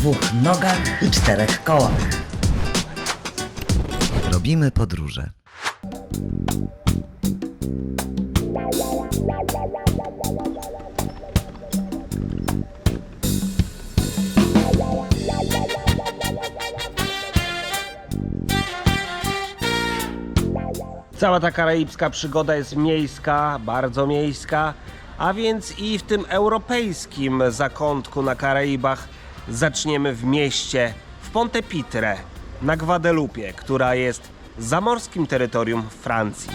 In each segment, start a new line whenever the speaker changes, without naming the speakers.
dwóch nogach i czterech kołach. Robimy podróże.
Cała ta karaibska przygoda jest miejska, bardzo miejska, a więc i w tym europejskim zakątku na Karaibach zaczniemy w mieście, w Ponte Pitre, na Gwadelupie, która jest zamorskim terytorium Francji.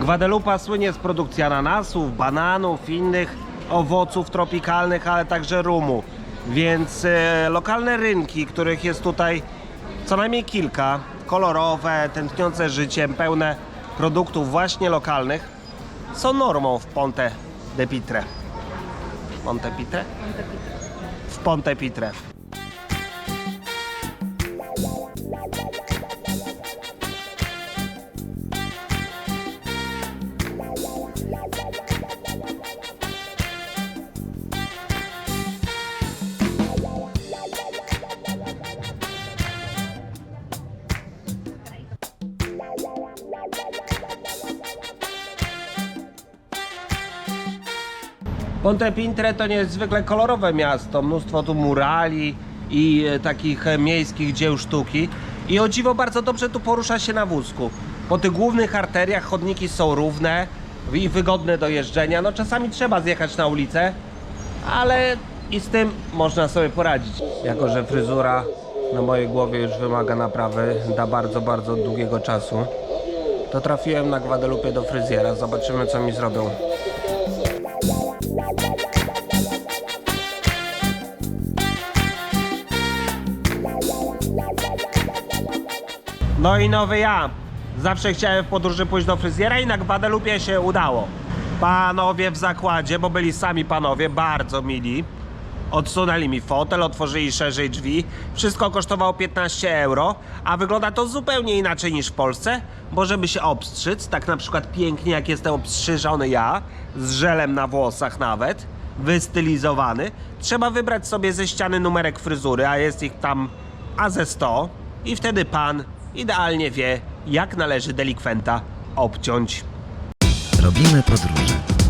Gwadelupa słynie z produkcji ananasów, bananów, innych owoców tropikalnych, ale także rumu. Więc e, lokalne rynki, których jest tutaj co najmniej kilka, kolorowe, tętniące życiem, pełne produktów właśnie lokalnych, są normą w Ponte de Pitre. Ponte Pitre? W Ponte Pitre. Ponte Pintre to niezwykle kolorowe miasto, mnóstwo tu murali i e, takich e, miejskich dzieł sztuki. I o dziwo bardzo dobrze tu porusza się na wózku. Po tych głównych arteriach chodniki są równe i wygodne do jeżdżenia. No czasami trzeba zjechać na ulicę, ale i z tym można sobie poradzić. Jako, że fryzura na mojej głowie już wymaga naprawy da bardzo, bardzo długiego czasu, to trafiłem na Guadalupe do fryzjera. Zobaczymy, co mi zrobią. No i nowy ja. Zawsze chciałem w podróży pójść do fryzjera i na Guadalupe się udało. Panowie w zakładzie, bo byli sami panowie, bardzo mili. Odsunęli mi fotel, otworzyli szerzej drzwi. Wszystko kosztowało 15 euro, a wygląda to zupełnie inaczej niż w Polsce, bo żeby się obstrzyc, tak na przykład pięknie jak jestem obstrzyżony ja, z żelem na włosach nawet, wystylizowany, trzeba wybrać sobie ze ściany numerek fryzury, a jest ich tam a ze 100 i wtedy pan idealnie wie, jak należy delikwenta obciąć.
Robimy podróże.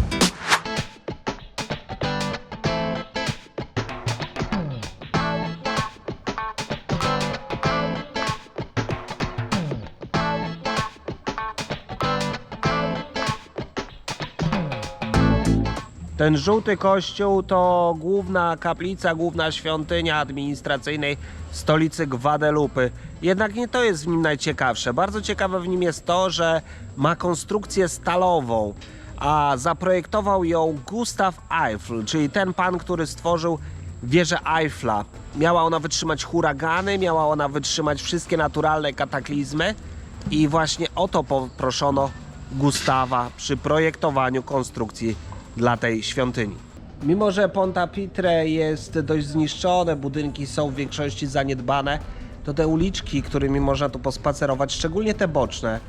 Ten żółty kościół to główna kaplica, główna świątynia administracyjnej stolicy Gwadelupy. Jednak nie to jest w nim najciekawsze. Bardzo ciekawe w nim jest to, że ma konstrukcję stalową, a zaprojektował ją Gustav Eiffel, czyli ten pan, który stworzył wieżę Eiffla. Miała ona wytrzymać huragany, miała ona wytrzymać wszystkie naturalne kataklizmy i właśnie o to poproszono Gustawa przy projektowaniu konstrukcji dla tej świątyni. Mimo, że Ponta Pitre jest dość zniszczone, budynki są w większości zaniedbane, to te uliczki, którymi można tu pospacerować, szczególnie te boczne,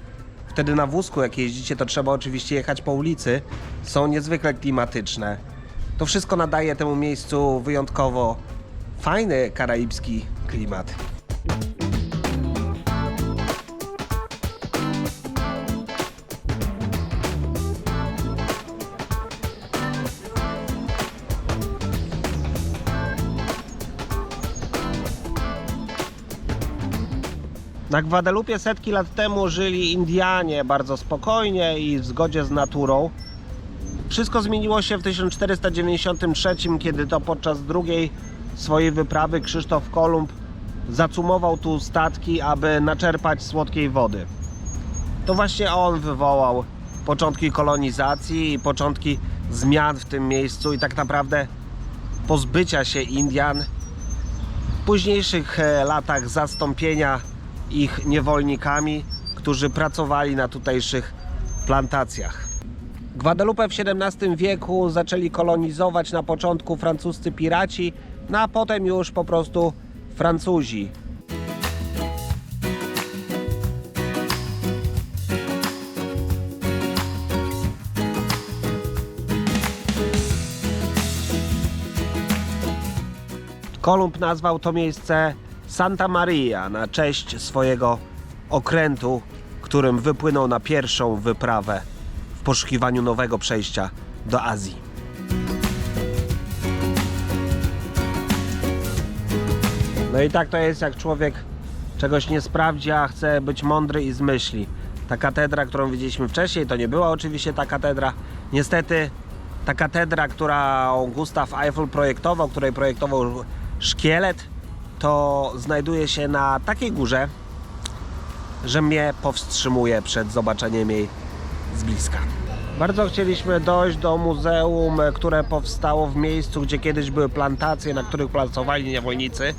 wtedy na wózku jak jeździcie, to trzeba oczywiście jechać po ulicy, są niezwykle klimatyczne. To wszystko nadaje temu miejscu wyjątkowo fajny karaibski klimat. Na Gwadelupie setki lat temu żyli Indianie bardzo spokojnie i w zgodzie z naturą. Wszystko zmieniło się w 1493, kiedy to podczas drugiej swojej wyprawy Krzysztof Kolumb zacumował tu statki, aby naczerpać słodkiej wody. To właśnie on wywołał początki kolonizacji i początki zmian w tym miejscu i tak naprawdę pozbycia się Indian w późniejszych e, latach zastąpienia ich niewolnikami, którzy pracowali na tutejszych plantacjach. Guadalupe w XVII wieku zaczęli kolonizować na początku francuscy piraci, no a potem już po prostu Francuzi. Kolumb nazwał to miejsce Santa Maria na cześć swojego okrętu, którym wypłynął na pierwszą wyprawę w poszukiwaniu nowego przejścia do Azji. No i tak to jest, jak człowiek czegoś nie sprawdzi, a chce być mądry i zmyśli. Ta katedra, którą widzieliśmy wcześniej, to nie była oczywiście ta katedra. Niestety ta katedra, którą Gustav Eiffel projektował, której projektował szkielet, to znajduje się na takiej górze, że mnie powstrzymuje przed zobaczeniem jej z bliska. Bardzo chcieliśmy dojść do muzeum, które powstało w miejscu, gdzie kiedyś były plantacje, na których pracowali niewolnicy.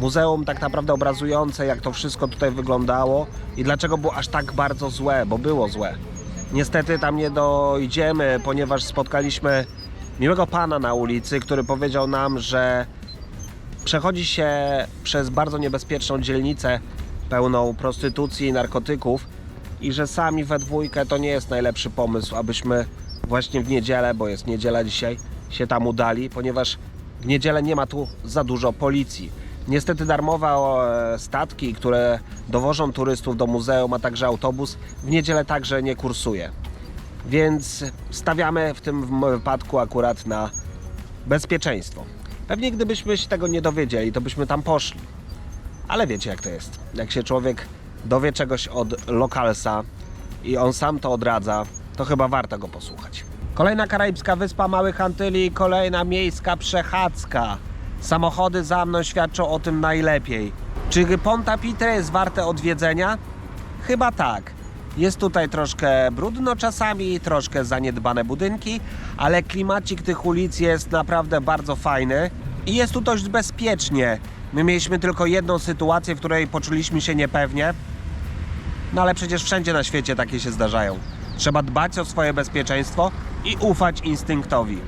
Muzeum tak naprawdę obrazujące, jak to wszystko tutaj wyglądało i dlaczego było aż tak bardzo złe, bo było złe. Niestety tam nie dojdziemy, ponieważ spotkaliśmy miłego pana na ulicy, który powiedział nam, że przechodzi się przez bardzo niebezpieczną dzielnicę pełną prostytucji i narkotyków i że sami we dwójkę to nie jest najlepszy pomysł, abyśmy właśnie w niedzielę, bo jest niedziela dzisiaj, się tam udali, ponieważ w niedzielę nie ma tu za dużo policji. Niestety darmowe e, statki, które dowożą turystów do muzeum, a także autobus w niedzielę także nie kursuje. Więc stawiamy w tym wypadku akurat na bezpieczeństwo. Pewnie gdybyśmy się tego nie dowiedzieli, to byśmy tam poszli. Ale wiecie jak to jest. Jak się człowiek dowie czegoś od lokalsa i on sam to odradza, to chyba warto go posłuchać. Kolejna karaibska wyspa Małych Antyli, kolejna miejska przechadzka. Samochody za mną świadczą o tym najlepiej. Czy Ponta Pitre jest warte odwiedzenia? Chyba tak. Jest tutaj troszkę brudno czasami, troszkę zaniedbane budynki, ale klimacik tych ulic jest naprawdę bardzo fajny i jest tu dość bezpiecznie. My mieliśmy tylko jedną sytuację, w której poczuliśmy się niepewnie, no ale przecież wszędzie na świecie takie się zdarzają. Trzeba dbać o swoje bezpieczeństwo i ufać instynktowi.